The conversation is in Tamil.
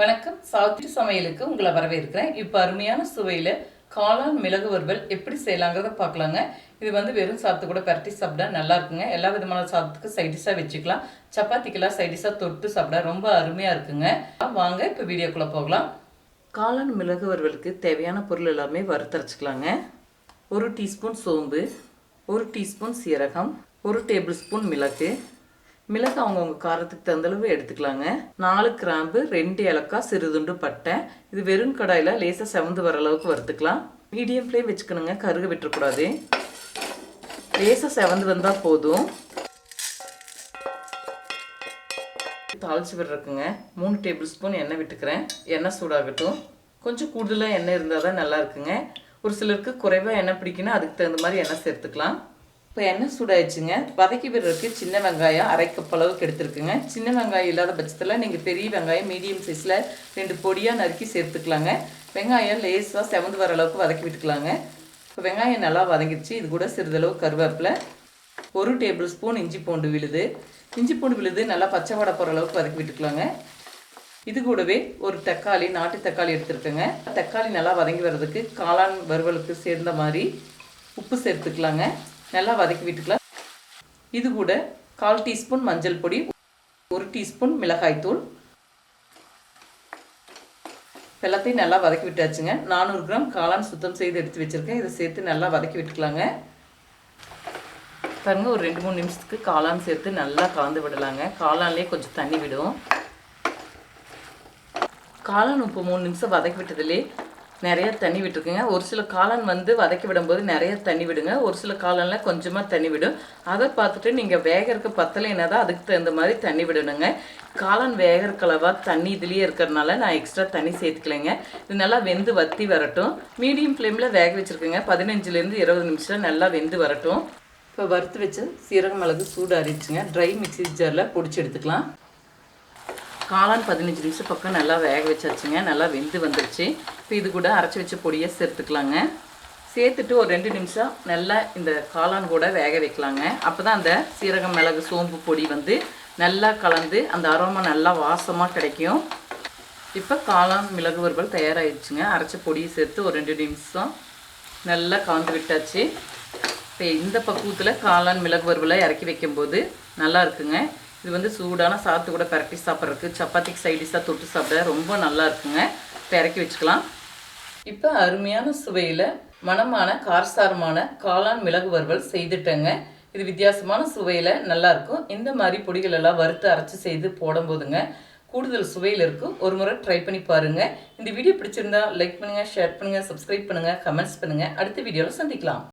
வணக்கம். சாவித்திரி சமையலுக்கு உங்களை வரவேற்கிறேன். இப்போ அருமையான சுவையில் காளான் மிளகு வறுவல் எப்படி செய்யலாங்கிறத பார்க்கலாங்க. இது வந்து வெறும் சாத்து கூட பரட்டி சாப்பிட்டா நல்லா இருக்குங்க. எல்லா விதமான சாதத்துக்கும் சைடிஷாக வச்சுக்கலாம். சப்பாத்திக்கெல்லாம் சைடிஷாக தொட்டு சாப்பிட ரொம்ப அருமையாக இருக்குங்க. வாங்க இப்போ வீடியோக்குள்ளே போகலாம். காளான் மிளகு வறுவலுக்கு தேவையான பொருள் எல்லாமே வறுத்தரைச்சிக்கலாங்க. ஒரு டீஸ்பூன் சோம்பு ஒரு டீஸ்பூன் சீரகம் ஒரு டேபிள் ஸ்பூன் மிளகு மிளகு அவங்கவுங்க காரத்துக்கு தகுந்தளவு எடுத்துக்கலாங்க. நாலு கிராம்பு ரெண்டு ஏலக்காய் சிறுதுண்டு பட்டை. இது வெறும் கடாயில் லேசாக செவந்து வர அளவுக்கு வறுத்துக்கலாம். மீடியம் ஃப்ளேம் வச்சுக்கணுங்க கருக விட்டுறக்கூடாது. லேசாக செவந்து வந்தால் போதும். தாளிச்சு விடுறக்குங்க மூணு டேபிள் ஸ்பூன் எண்ணெய் விட்டுக்கிறேன். எண்ணெய் சூடாகட்டும். கொஞ்சம் கூடுதலாக எண்ணெய் இருந்தால் தான் நல்லா இருக்குங்க. ஒரு சிலருக்கு குறைவாக எண்ணெய் பிடிக்குன்னா அதுக்கு தகுந்த மாதிரி எண்ணெய் சேர்த்துக்கலாம். இப்போ எண்ணெய் சூடாயிடுச்சுங்க. வதக்கி விடுறதுக்கு சின்ன வெங்காயம் அரை அளவுக்கு எடுத்துருக்குங்க. சின்ன வெங்காயம் இல்லாத பட்சத்தில் நீங்கள் பெரிய வெங்காயம் மீடியம் சைஸில் ரெண்டு பொடியாக நறுக்கி சேர்த்துக்கலாங்க. வெங்காயம் லேஸாக செவந்து வர அளவுக்கு வதக்கி விட்டுக்கலாங்க. இப்போ வெங்காயம் நல்லா வதங்கிடுச்சு. இது கூட சிறிதளவு கருவேப்பிலை ஒரு டேபிள் ஸ்பூன் இஞ்சி பூண்டு விழுது. இஞ்சி பூண்டு விழுது நல்லா பச்சை வடை போகிற அளவுக்கு வதக்கி விட்டுக்கலாங்க. இது கூடவே ஒரு தக்காளி நாட்டு தக்காளி எடுத்துருக்கேங்க. தக்காளி நல்லா வதங்கி வர்றதுக்கு காளான் வறுவலுக்கு சேர்ந்த மாதிரி உப்பு சேர்த்துக்கலாங்க. நல்லா வதக்கி விட்டுக்கலாம். இது கூட கால் டீஸ்பூன் மஞ்சள் பொடி ஒரு டீஸ்பூன் மிளகாய்த்தூள் எல்லாத்தையும் நல்லா வதக்கி விட்டாச்சுங்க. நானூறு கிராம் காளான் சுத்தம் செய்து எடுத்து வச்சுருக்கேன். இதை சேர்த்து நல்லா வதக்கி விட்டுக்கலாங்க. பாருங்க ஒரு ரெண்டு மூணு நிமிஷத்துக்கு காளான் சேர்த்து நல்லா கலந்து விடலாங்க. காளான்லேயே கொஞ்சம் தண்ணி விடும். காளான் இப்போ மூணு நிமிஷம் வதக்கி விட்டதுலேயே நிறைய தண்ணி விட்டுருக்குங்க. ஒரு சில காளான் வந்து வதக்கி விடும்போது நிறைய தண்ணி விடுங்க. ஒரு சில காளானில் கொஞ்சமாக தண்ணி விடும். அதை பார்த்துட்டு நீங்கள் வேகிறதுக்கு பத்தலைன்னா தான் அதுக்கு தகுந்த மாதிரி தண்ணி விடணுங்க. காளான் வேகறக்களவா தண்ணி இதுலேயே இருக்கிறதுனால நான் எக்ஸ்ட்ரா தண்ணி சேர்த்துக்கலைங்க. இது நல்லா வெந்து வத்தி வரட்டும். மீடியம் ஃப்ளேமில் வேக வச்சுருக்குங்க. பதினஞ்சுலேருந்து இருபது நிமிஷம் நல்லா வெந்து வரட்டும். இப்போ வறுத்து வச்ச சீரக மிளகு சூடு அரிச்சுங்க ட்ரை மிக்சி ஜாரில் பொடிச்சு எடுத்துக்கலாம். காளான் பதினஞ்சு நிமிஷம் பக்கம் நல்லா வேக வச்சாச்சுங்க. நல்லா வெந்து வந்துருச்சு. இப்போ இது கூட அரைச்சி வச்ச பொடியை சேர்த்துக்கலாங்க. சேர்த்துட்டு ஒரு ரெண்டு நிமிஷம் நல்லா இந்த காளான் கூட வேக வைக்கலாங்க. அப்போ தான் அந்த சீரகம் மிளகு சோம்பு பொடி வந்து நல்லா கலந்து அந்த அரோமா நல்லா வாசமாக கிடைக்கும். இப்போ காளான் மிளகு வறுவல் தயாராகிடுச்சுங்க அரைச்ச பொடியை சேர்த்து ஒரு ரெண்டு நிமிஷம் நல்லா கலந்து விட்டாச்சு. இப்போ இந்த பக்குவத்தில் காளான் மிளகு வறுவலை இறக்கி வைக்கும்போது நல்லா இருக்குங்க. இது வந்து சூடான சாத்து கூட பரட்டி சாப்பிட்றதுக்கு. சப்பாத்திக்கு சைடிஷாக தொட்டு சாப்பிட ரொம்ப நல்லா இருக்குங்க. பிறக்கி இறக்கி வச்சுக்கலாம். இப்போ அருமையான சுவையில் மணமான காரசாரமான காளான் மிளகு வறுவல் செய்துட்டேங்க. இது வித்தியாசமான சுவையில் நல்லாயிருக்கும் இந்த மாதிரி பொடிகள் எல்லாம் வறுத்து அரைச்சி செய்து போடும்போதுங்க கூடுதல் சுவையில் இருக்கும். ஒரு முறை ட்ரை பண்ணி பாருங்க. இந்த வீடியோ பிடிச்சிருந்தா லைக் பண்ணுங்கள் ஷேர் பண்ணுங்கள் சப்ஸ்கிரைப் பண்ணுங்க கமெண்ட்ஸ் பண்ணுங்கள் அடுத்த வீடியோவில் சந்திக்கலாம்.